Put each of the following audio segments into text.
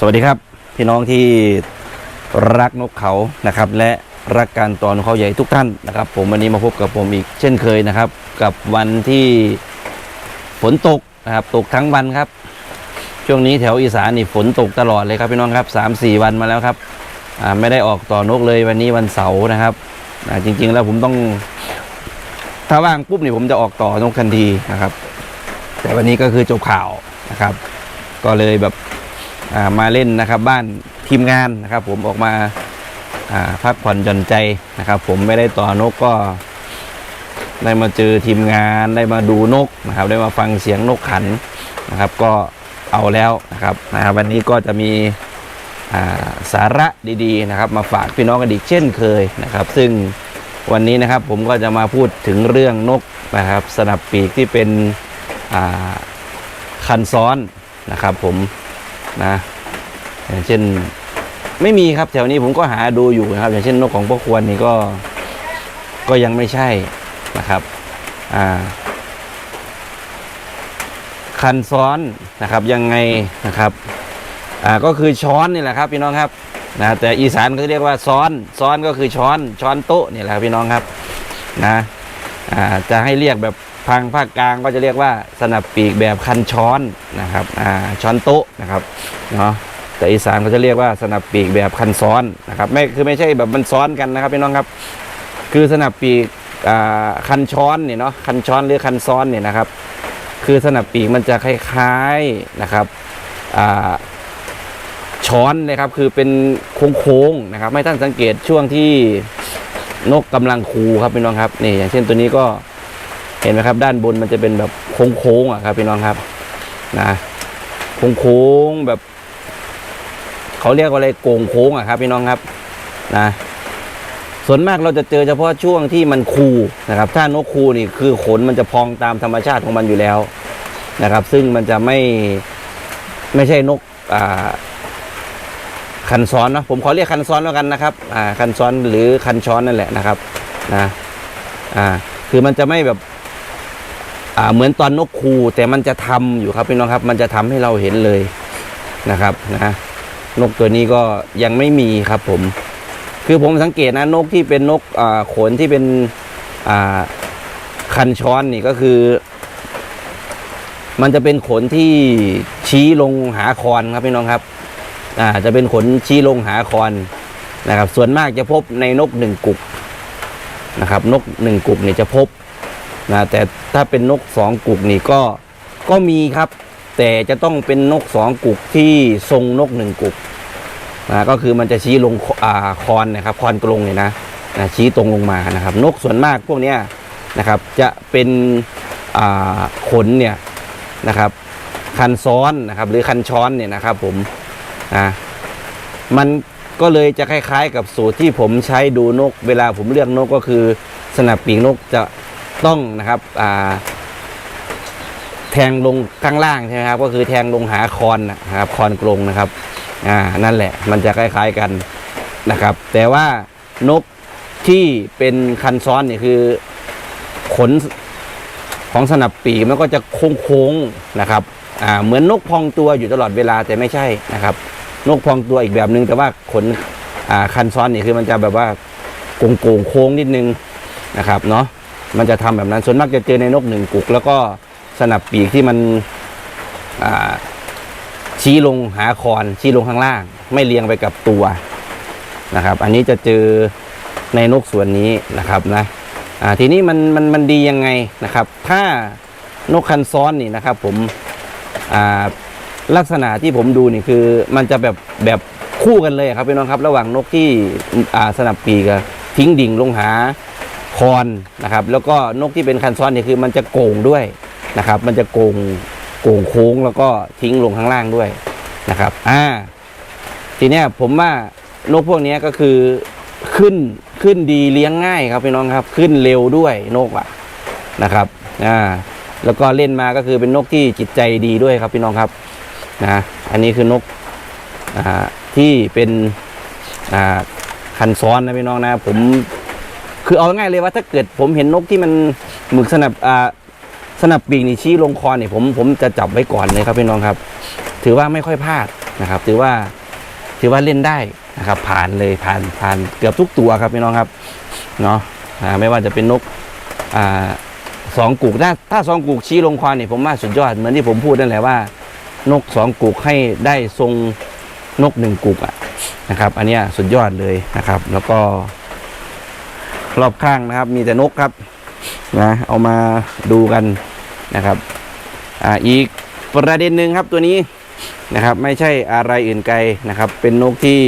สวัสดีครับ พี่น้องที่รักนกเขานะครับ และรักการตอนเขาใหญ่ทุกท่านนะครับ ผมวันนี้มาพบกับผมอีกเช่นเคยนะครับ กับวันที่ฝนตกนะครับตกทั้งวันครับ ช่วงนี้แถวอีสานนี่ฝนตกตลอดเลยครับพี่น้องครับสามสี่วันมาแล้วครับไม่ได้ออกต่อนกเลยวันนี้วันเสาร์นะครับจริง ๆ แล้วผมต้องถ้าว่างปุ๊บนี่ผมจะออกต่อนกทันทีนะครับ แต่วันนี้ก็คือจบข่าวนะครับ ก็เลยแบบ มาเล่นนะครับบ้านทีมงานนะครับ ผมออกมาพักผ่อนหย่อนใจนะครับ ผมไม่ได้ต่อนกก็ ได้มาเจอทีมงานได้มาดูนกนะครับ ได้มาฟังเสียงนกขันนะครับ ก็เอาแล้วนะครับนะครับวันนี้ก็จะมีาสาระดีๆนะครับ มาฝากพี่น้องกันอีกเช่นเคยนะครับ ซึ่งวันนี้นะครับผมก็จะมาพูดถึงเรื่องนกนะครับ สนับปีกที่เป็นคันซ้อนนะครับ ผม นะอย่างเช่นไม่มีครับแถวนี้ผมก็หาดูอยู่นะครับ อย่างเช่นนกของพวกควรนี่ก็ก็ยังไม่ใช่นะครับอ่าคันซ้อนนะครับยังไงนะครับอ่าก็คือช้อนนี่แหละครับพี่น้องครับนะแต่อีสานเขาเรียกว่าซ้อนซ้อนก็คือช้อนช้อนโต๊ะนี่แหละครับพี่น้องครับนะอ่าจะให้เรียกแบบ ทางภาคกลางก็จะเรียกว่าสนับปีกแบบคันช้อนนะครับอ่าช้อนโต๊ะนะครับเนาะแต่อีสานเขาจะเรียกว่าสนับปีกแบบคันซ้อนนะครับไม่คือไม่ใช่แบบมันซ้อนกันนะครับพี่น้องครับ คือสนับปีกอ่าคันช้อนเนี่ยเนาะคันช้อนหรือคันซ้อนเนี่ยนะครับ คือสนับปีกมันจะคล้ายๆนะครับอ่าช้อนนะครับคือเป็นโค้งๆนะครับให้ท่านสังเกตช่วงที่นกกำลังคูครับพี่น้องครับนี่อย่างเช่นตัวนี้ก็ ห็นไหมครับ ด้านบนมันจะเป็นแบบโค้งๆอะครับพี่น้องครับนะโค้งๆแบบเขาเรียกว่าอะไรโก่งโค้งอะครับพี่น้องครับนะส่วนมากเราจะเจอเฉพาะช่วงที่มันคูนะครับ ถ้านกคูนี่คือขนมันจะพองตามธรรมชาติของมันอยู่แล้วนะครับ ซึ่งมันจะไม่ไม่ใช่นกอ่าคันซ้อนนะผมขอเรียกคันซ้อนแล้วกันนะครับอ่าคันซ้อนหรือคันช้อนนั่นแหละนะครับนะอ่าคือมันจะไม่แบบ เหมือนตอนนกคูแต่มันจะทำอยู่ครับพี่น้องครับ มันจะทำให้เราเห็นเลยนะครับนะนกตัวนี้ก็ยังไม่มีครับผม คือผมสังเกตนะนกที่เป็นนกอ่าขนที่เป็นอ่าคันช้อนนี่ก็คือ มันจะเป็นขนที่ชี้ลงหาคอนครับพี่น้องครับอ่าจะเป็นขนชี้ลงหาคอนนะครับ ส่วนมากจะพบในนกหนึ่งกุกนะครับ นกหนึ่งกุกนี่จะพบ นะแต่ถ้าเป็นนกสองกุกนี่ก็ก็มีครับ แต่จะต้องเป็นนกสองกุกที่ทรงนกหนึ่งกุกนะก็คือมันจะชี้ลงอ่าคอนนะครับคอนกลงเนี่ยนะนะชี้ตรงลงมานะครับ นกส่วนมากพวกเนี้ยนะครับ จะเป็นอ่าขนเนี่ยนะครับ คันซ้อนนะครับหรือคันช้อนเนี่ยนะครับ ผมนะมันก็เลยจะคล้ายๆ กับสูตรที่ผมใช้ดูนก เวลาผมเลือกนกก็คือสนับปีกนกจะ ต้องนะครับแทงลงข้างล่างใช่ไหมครับ ก็คือแทงลงหาคอนนะครับคอนกลงนะครับอ่านั่นแหละมันจะคล้ายๆกันนะครับ แต่ว่านกที่เป็นคันซ้อนเนี่ยคือขนของสนับปีกมันก็จะโค้งๆนะครับอ่าเหมือนนกพองตัวอยู่ตลอดเวลาแต่ไม่ใช่นะครับ นกพองตัวอีกแบบหนึ่งแต่ว่าขนอ่าคันซ้อนนี่คือมันจะแบบว่าโกงๆโค้งนิดนึงนะครับเนาะ มันจะทำแบบนั้น ส่วนมากจะเจอในนกหนึ่งกุก แล้วก็สนับปีกที่มันชี้ลงหาคอนชี้ลงข้างล่าง ไม่เรียงไปกับตัวนะครับ อันนี้จะเจอในนกส่วนนี้นะครับนะทีนี้มันมันมันดียังไงนะครับ ถ้านกคันซ้อนนี่นะครับ ผมลักษณะที่ผมดูนี่คือ มันจะแบบแบบคู่กันเลยครับพี่น้องครับ ระหว่างนกที่สนับปีกทิ้งดิ่งลงหา คอนนะครับ แล้วก็นกที่เป็นคันซ้อนนี่คือมันจะโก่งด้วยนะครับ มันจะโก่งโก่งโค้งแล้วก็ทิ้งลงข้างล่างด้วยนะครับ อ่า ทีเนี้ยผมว่านกพวกนี้ก็คือขึ้นขึ้นดีเลี้ยงง่ายครับพี่น้องครับ ขึ้นเร็วด้วยนกอะนะครับ อ่า แล้วก็เล่นมาก็คือเป็นนกที่จิตใจดีด้วยครับพี่น้องครับนะอันนี้คือนกอ่าที่เป็นอ่าคันซ้อนนะพี่น้องนะ ผม คือเอาง่ายเลยว่าถ้าเกิดผมเห็นนกที่มันหมึกสนับอ่าสนับปีกนี่ชี้ลงคอเนี่ยผมผมจะจับไว้ก่อนเลยครับพี่น้องครับ ถือว่าไม่ค่อยพลาดนะครับ ถือว่าถือว่าเล่นได้นะครับ ผ่านเลยผ่านผ่านเกือบทุกตัวครับพี่น้องครับเนาะไม่ว่าจะเป็นนกอ่าสองกุกถ้าถ้าสองกุกชี้ลงควานเนี่ยผมว่าสุดยอดเหมือนที่ผมพูดนั่นแหละว่า นกสองกุกให้ได้ทรงนกหนึ่งกุกอะนะครับ อันนี้สุดยอดเลยนะครับ แล้วก็ รอบข้างนะครับ มีแต่นกครับนะเอามาดูกันนะครับอ่าอีกประเด็นหนึ่งครับตัวนี้นะครับ ไม่ใช่อะไรอื่นไกลนะครับ เป็นนกที่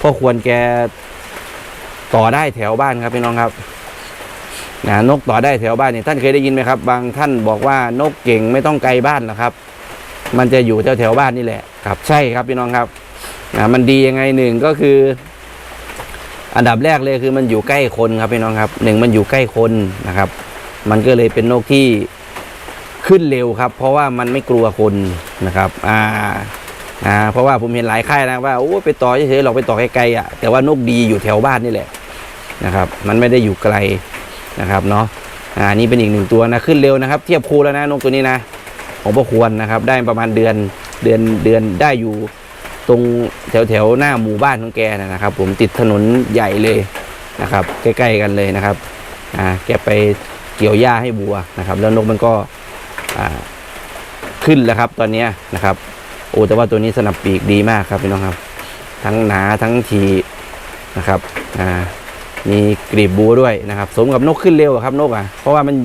พ่อควรแกต่อได้แถวบ้านครับพี่น้องครับนะนกต่อได้แถวบ้านนี่ท่านเคยได้ยินไหมครับ บางท่านบอกว่านกเก่งไม่ต้องไกลบ้านหรอกครับ มันจะอยู่แถวแถวบ้านนี่แหละครับ ใช่ครับพี่น้องครับนะมันดียังไงหนึ่งก็คือ อันดับแรกเลยคือมันอยู่ใกล้คนครับพี่น้องครับหนึ่งมันอยู่ใกล้คนนะครับ มันก็เลยเป็นนกที่ขึ้นเร็วครับ เพราะว่ามันไม่กลัวคนนะครับอ่าอ่าเพราะว่าผมเห็นหลายค่ายนะว่าโอ้ไปต่อเฉยๆเราไปต่อไกลๆอะแต่ว่านกดีอยู่แถวบ้านนี่แหละนะครับ มันไม่ได้อยู่ไกลนะครับเนาะอ่านี่เป็นอีกหนึ่งตัวนะขึ้นเร็วนะครับ เทียบคูแล้วนะนกตัวนี้นะ ของพวกควรนะครับ ได้ประมาณเดือนเดือนเดือนได้อยู่ ตรงแถวแถวๆหน้าหมู่บ้านของแกนะครับ ผมติดถนนใหญ่เลยนะครับ ใกล้ ๆ กันเลยนะครับอ่าแกไปเกี่ยวหญ้าให้บัวนะครับ แล้วนกมันก็อ่าขึ้นแล้วครับ ตอนนี้นะครับ โอ้แต่ว่าตัวนี้สนับปีกดีมากครับพี่น้องครับ ทั้งหนาทั้งทีนะครับอ่ามีกรีบบูด้วยนะครับ สมกับนกขึ้นเร็วครับนกอะเพราะว่ามัน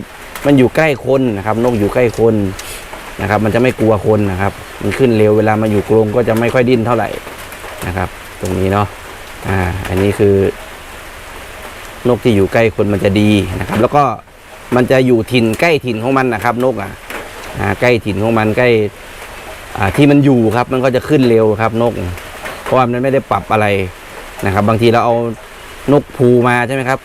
มันอยู่ใกล้คนนะครับ นกอยู่ใกล้คน นะครับ มันจะไม่กลัวคนนะครับ มันขึ้นเร็วเวลามาอยู่กรงก็จะไม่ค่อยดิ้นเท่าไหร่นะครับ ตรงนี้เนาะอ่า อันนี้คือนกที่อยู่ใกล้คนมันจะดีนะครับ แล้วก็มันจะอยู่ถิ่นใกล้ถิ่นของมันนะครับ นกอะอ่าใกล้ถิ่นของมันใกล้อ่าที่มันอยู่ครับ มันก็จะขึ้นเร็วครับนก เพราะว่ามันไม่ได้ปรับอะไรนะครับ บางทีเราเอานกภูมาใช่ไหมครับ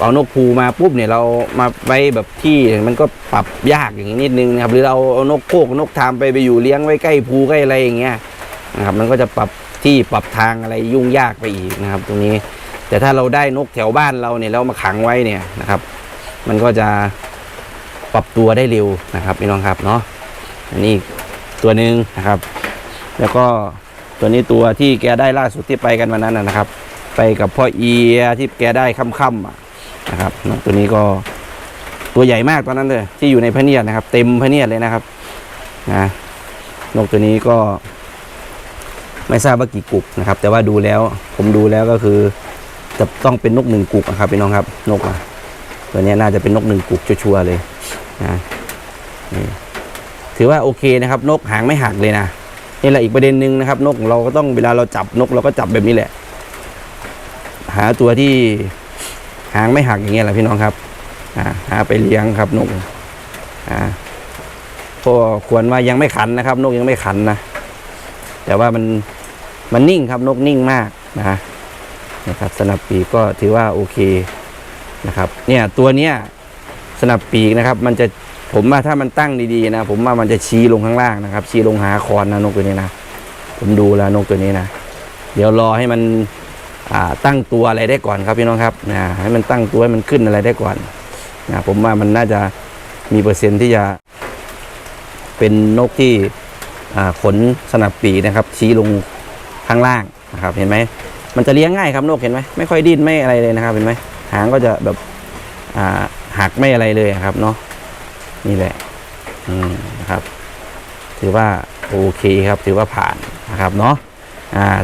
เอานกภูมาปุ๊บเนี่ยเรามาไว้แบบที่มันก็ปรับยากอย่างนี้นิดนึงนะครับหรือเราเอานกโคกนกทามไปไปอยู่เลี้ยงไว้ใกล้ภูใกล้อะไรอย่างเงี้ยนะครับมันก็จะปรับที่ปรับทางอะไรยุ่งยากไปอีกนะครับ ตรงนี้ แต่ถ้าเราได้นกแถวบ้านเราเนี่ยแล้วมาขังไว้เนี่ยนะครับ มันก็จะปรับตัวได้เร็วนะครับพี่น้องครับเนาะอันนี้ตัวหนึ่งนะครับ แล้วก็ตัวนี้ตัวที่แกได้ล่าสุดที่ไปกันวันนั้นนะครับ ไปกับพ่อเอียที่แกได้ค่ำๆอะ นะครับนกตัวนี้ก็ตัวใหญ่มากตอนนั้นเลยที่อยู่ในพระเนียดนะครับ เต็มพระเนียดเลยนะครับนะนกตัวนี้ก็ ไม่ทราบว่ากี่กุกนะครับ แต่ว่าดูแล้ว ผมดูแล้วก็คือ จะต้องเป็นนกหนึ่งกุกอะครับพี่น้องครับ นกอะตัวนี้น่าจะเป็นนกหนึ่งกุกชัวร์ๆเลยนะนี่ถือว่าโอเคนะครับ นกหางไม่หักเลยนะนี่แหละอีกประเด็นหนึ่งนะครับ นกเราก็ต้องเวลาเราจับนกเราก็จับแบบนี้แหละ หาตัวที่ หางไม่หักอย่างเงี้ยแหละพี่น้องครับอ่าหาไปเลี้ยงครับนกอ่าก็ควรว่ายังไม่ขันนะครับ นกยังไม่ขันนะแต่ว่ามันมันนิ่งครับนกนิ่งมากนะนะครับสนับปีกก็ถือว่าโอเคนะครับ เนี่ยตัวเนี้ยสนับปีกนะครับ มันจะผมว่าถ้ามันตั้งดีๆนะ ผมว่ามันจะชี้ลงข้างล่างนะครับ ชี้ลงหาคอนนะนกตัวนี้นะผมดูแล้วนกตัวนี้นะเดี๋ยวรอให้มัน ตั้งตัวอะไรได้ก่อนครับพี่น้องครับนะให้มันตั้งตัวให้มันขึ้นอะไรได้ก่อนนะผมว่ามันน่าจะมีเปอร์เซ็นต์ที่จะเป็นนกที่ขนสนับปีนะครับ ชี้ลงข้างล่างนะครับ เห็นไหมมันจะเลี้ยงง่ายครับนกเห็นไหมไม่ค่อยดิ้นไม่อะไรเลยนะครับ เห็นไหมหางก็จะแบบหักไม่อะไรเลยครับเนาะนี่แหละนะครับ ถือว่าโอเคครับ ถือว่าผ่านนะครับเนาะ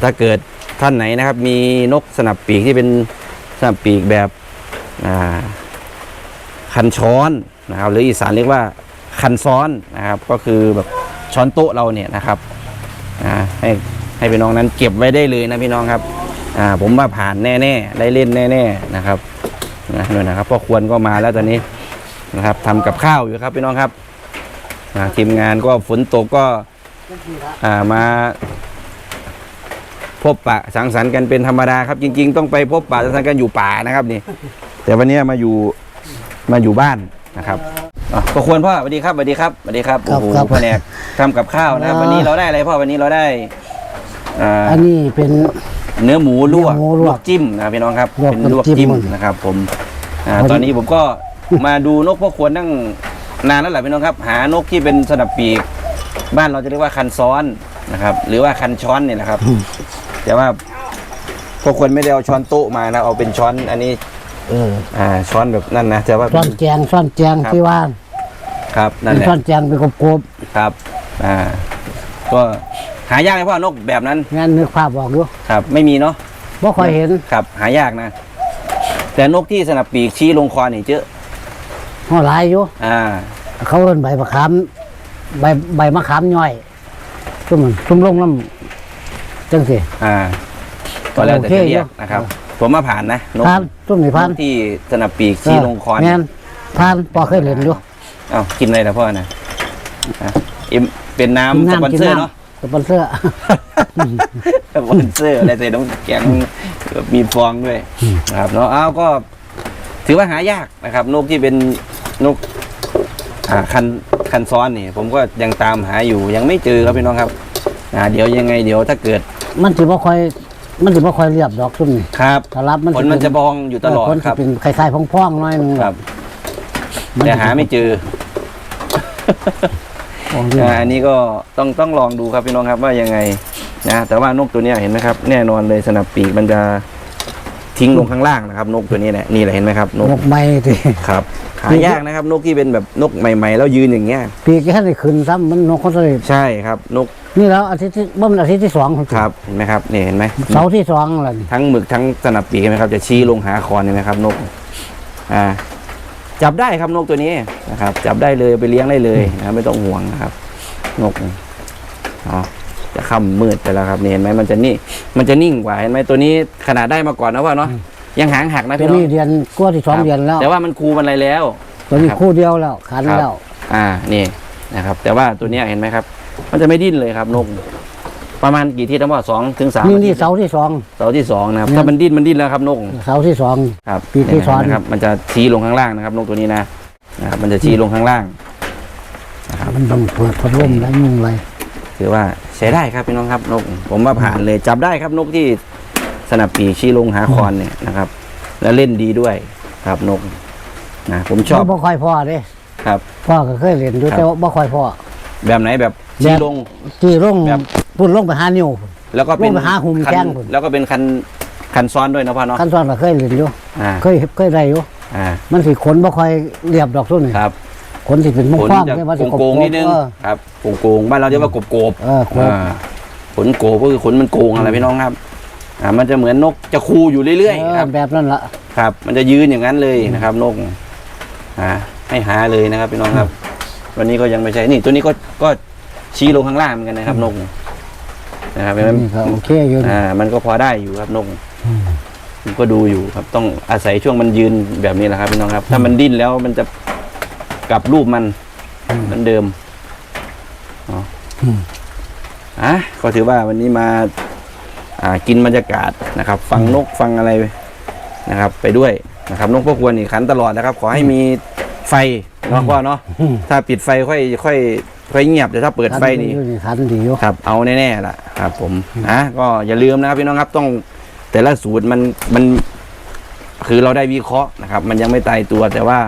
ถ้าเกิด ท่านไหนนะครับ มีนกสนับปีกที่เป็นสนับปีกแบบคันช้อนนะครับ หรืออีสานเรียกว่าคันซ้อนนะครับ ก็คือแบบช้อนโต๊ะเราเนี่ยนะครับให้ให้พี่น้องนั้นเก็บไว้ได้เลยนะพี่น้องครับผมว่าผ่านแน่ๆได้เล่นแน่ๆนะครับนะนู่นนะครับพ่อควรก็มาแล้วตอนนี้นะครับทำกับข้าวอยู่ครับพี่น้องครับทีมงานก็ฝนตกก็มา พบปะสังสรรค์กันเป็นธรรมดาครับจริง ๆ ต้องไปพบปะสังสรรค์กันอยู่ป่านะครับนี่ แต่วันนี้มาอยู่มาอยู่บ้านนะครับอะพ่อควรพ่อสวัสดีครับสวัสดีครับสวัสดีครับครับโอ้โหครับแผนกทำกับข้าวนะครับอ่าวันนี้เราได้อะไรพ่อวันนี้เราได้อ่าอันนี้เป็น เนื้อหมูลวกเนื้อหมูลวกจิ้มนะครับพี่น้องครับลวกเป็นลวกน้ำจิ้มจิ้มมันนะครับ ผมอ่าพอดีตอนนี้ผมก็มาดูนกพวกควรนั่งนานแล้วแหละพี่น้องครับ หานกที่เป็นสนับปีก บ้านเราจะเรียกว่าคันซ้อนนะครับ หรือว่าคันช้อนเนี่ยนะครับ แต่ว่าพวกคนไม่ได้เอาช้อนโต๊ะมานะ เอาเป็นช้อนอันนี้เอออ่าช้อนแบบนั่นนะแต่ว่า ซ่อนแจงซ่อนแจงครับ ที่ว่าครับนั่นเป็นแหละซ่อนแจงเป็นกบครับ อ่า ก็หายากไหมพ่อนกแบบนั้นๆงั้นนึกภาพบอกอยู่ครับ ไม่มีเนาะบ่ค่อยเห็นครับ หายากนะ แต่นกที่สนับปีกชี้ลงคอนี่เจอห่อหลายอยู่ อ่า เขาเอิ้นใบมะขาม ใบใบมะขามย่อยซุ่มซุ่มลงน้ำ จังสิอ่าก็แล้วแต่โอเคจะเรียกอยู่นะครับ ผมมาผ่านนะนกพานซุ่มนี่พานนกที่สนับปีกชี้ลงคอแม่นี่นพานพอเคยเล่นอยู่เอ้ากินอะไรนะพ่อนะอะอิ่มเป็นน้ำสปอนเซอร์เนาะสปอนเซอร์สปอนเซอร์อะไรใส่น้ำแข็งมีฟองด้วยนะครับเนาะอ้าวก็ ถือว่าหายากนะครับ นกที่เป็นนกอ่าคันคันซ้อนนี่ ผมก็ยังตามหาอยู่ยังไม่เจอครับพี่น้องครับอ่าเดี๋ยวยังไงเดี๋ยวถ้าเกิด มันสิบ่ค่อย มันสิบ่ค่อยเรียบดอกซุ่มนี่ครับถ้ารับมันผลมันจะบองอยู่ตลอดเผลครับเป็นคล้ายๆพองๆหน่อยหนึงครับมันแต่หาไม่เจออ๋ออ่าอันนี้ก็ต้องต้องลองดูครับพี่น้องครับว่ายังไงนะแต่ว่านกตัวเนี้ยเห็นไหมครับ แน่นอนเลยสนับปีกมันจะ ทิ้งลงข้างล่างนะครับ นกตัวนี้แหละนี่แหละเห็นไหมครับนกนกไม้ที่ ครับหายากนะครับ นกที่เป็นแบบนกใหม่ๆแล้วยืนอย่างเงี้ยปีกแค่ได้ขึ้นซ้ำมันนกเขาเลยใช่ครับนกนี่แล้วอาทิตย์ที่บ่มันอาทิตย์ที่สองของครับเห็นไหมครับนี่เห็นไหมเสาร์ที่สองแล้วนี่ทั้งหมึกทั้งสนับปีกเห็นไหมครับ จะชี้ลงหาคอนเห็นไหมครับนกอ่าจับได้ครับนกตัวนี้นะครับ จับได้เลยเอาไปเลี้ยงได้เลยนะไม่ต้องห่วงนะครับ นกอ๋อ จะค่ำมืดไปแล้วครับนี่เห็นไหมมันจะนี่มันจะนิ่งกว่าเห็นไหมตัวนี้ขนาดได้มาก่อนนะว่าเนาะยังหางหักนะตัวพี่น้องนี้เดือนกว่าที่สองครับเดือนแล้วแต่ว่ามันคูมันอะไรแล้ว ตัวนี้ครับคู่เดียวแล้วขันครับ แล้วอ่านี่นะครับ แต่ว่าตัวเนี้ยเห็นไหมครับ มันจะไม่ดิ้นเลยครับนก ประมาณกี่ที่ทั้งหมดสองถึงสามนี่อาทินี่ตย์เสาร์ที่สอง เสาร์ที่สองนะครับ เนี่ย ถ้ามันดิ้นมันดิ้นแล้วครับนกเสาร์ที่สอง ครับปีที่สองนะครับ มันจะชี้ลงข้างล่างนะครับ นกตัวนี้นะนะครับมันจะชี้ลงข้างล่าง มันต้องเปิดพัดลมแล้วยุ่งอะไร ถือว่าใช้ได้ครับพี่น้องครับนก ผมว่าผ่านเลยจับได้ครับนกที่สนับปีกชี้ลงหาคอนเนี่ยนะครับ แล้วเล่นดีด้วยครับนกนะผมชอบบ่ค่อยพ่อเด้ครับ พ่อก็เคยเล่นอยู่ครับแต่ว่าบ่ค่อยพ่อแบบไหนแบบชี้ลงที่ลงแบบพุ่นลงไปหานิ้วแล้วก็เป็นลงไปหาหุ่มคันแข้งพุ่นแล้วก็เป็นคันคันซ้อนด้วยนะพ่อเนาะขั้นตอนก็เคยเล่นอยู่อ่าเคยเคยได้อยู่อ่ามันสิขนบ่ค่อยเรียบดอกซุ่นี่ครับ ขนสิเป็นมุกขนฟ้องจะใช่ว่าสิโกงๆนิดนึงเออครับโกงๆบ้านเราเรียกว่ากบโกบ เออโกบอ่าขนโกบก็คือขนมันโกงอะไรพี่น้องครับ อ่า มันจะเหมือนนกจะคูอยู่เรื่อยเออๆครับ แบบนั้นละครับ มันจะยืนอย่างนั้นเลยนะครับ นกอ่าให้หาเลยนะครับพี่น้องครับ วันนี้ก็ยังไม่ใช่ นี่ตัวนี้ก็ก็ชี้ลงข้างล่างเหมือนกันนะครับนกนะครับเห็นไหมนี่ก็โอเคอยู่นะ อ่า มันก็พอได้อยู่ครับนกอืม ผมก็ดูอยู่ครับ ต้องอาศัยช่วงมันยืนแบบนี้แหละครับพี่น้องครับ ถ้ามันดิ้นแล้วมันจะ กลับรูปมันอืมเหมือนเดิมเนาะอืมอะก็ถือว่าวันนี้มาอ่ากินบรรยากาศนะครับ ฟังนกฟังอะไรนะครับ ไปด้วยนะครับนกพวกควรนี่ขันตลอดนะครับ ขอให้มีไฟเนาะว่าเนาะอืมถ้าปิดไฟค่อยค่อยค่อยเงียบแต่ถ้าเปิดไฟนี่ขันดีอยู่ครับ เอาแน่ๆล่ะครับ ผมนะก็อย่าลืมนะครับพี่น้องครับต้องแต่ละสูตรมันมัน คือเราได้วิเคราะห์นะครับ มันยังไม่ตายตัวแต่ว่า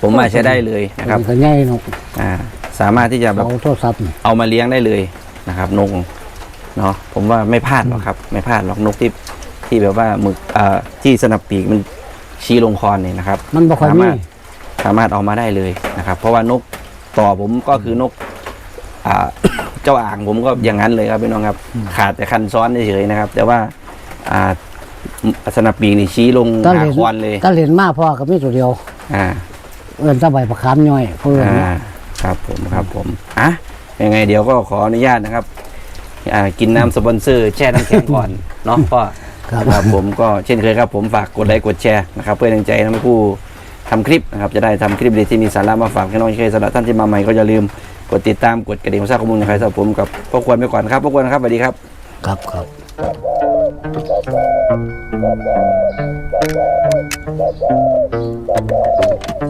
ผมว่าใช้ได้เลยนะครับมันก็ง่ายนกอ่าสามารถที่จะแบบเอาโทรศัพท์นี่เอามาเลี้ยงได้เลยนะครับนกเนาะผมว่าไม่พลาดหรอกครับ ไม่พลาดหรอกนกที่ที่แบบว่าหมึกอ่าที่สนับปีกมันชี้ลงคอนเนี่ยนะครับ มันบ่ค่อยสามีมารถสามารถเอามาได้เลยนะครับ เพราะว่านกต่อผมก็คือนกอ่าเจ้าอ่างผมก็อย่างนั้นเลยครับพี่น้องครับ ขาดแต่คันซ้อนเฉยๆนะครับ แต่ว่าอ่าสนับปีกนี่ชี้ลงถ้าหาเล่นคอนเลยถ้าเล่นมากพ่อก็มีตัวเดียว อ่า เอิ้นตะใบประคามย่อยเพิ่นอ่าครับผมครับผมอะยังไงเดี๋ยวก็ขออนุญาตนะครับอ่ากินน้ำสปอนเซอร์แช่น้ำแข็งก่อนเนาะพ่อ ครับ ครับผมก็เช่นเคยครับผมฝากกดไลค์กดแชร์นะครับเพื่อเป็นกำลังใจให้ทั้งผู้ทำคลิปนะครับจะได้ทำคลิปดีที่มีสาระมาฝากพี่น้องเคยสำหรับท่านที่มาใหม่ก็อย่าลืมกดติดตามกดกระดิ่งเพื่อทราบข้อมูลในใครสำหรับผมกับพ่อควรไปก่อนครับพ่อควรครับสวัสดีครับ ครับครับ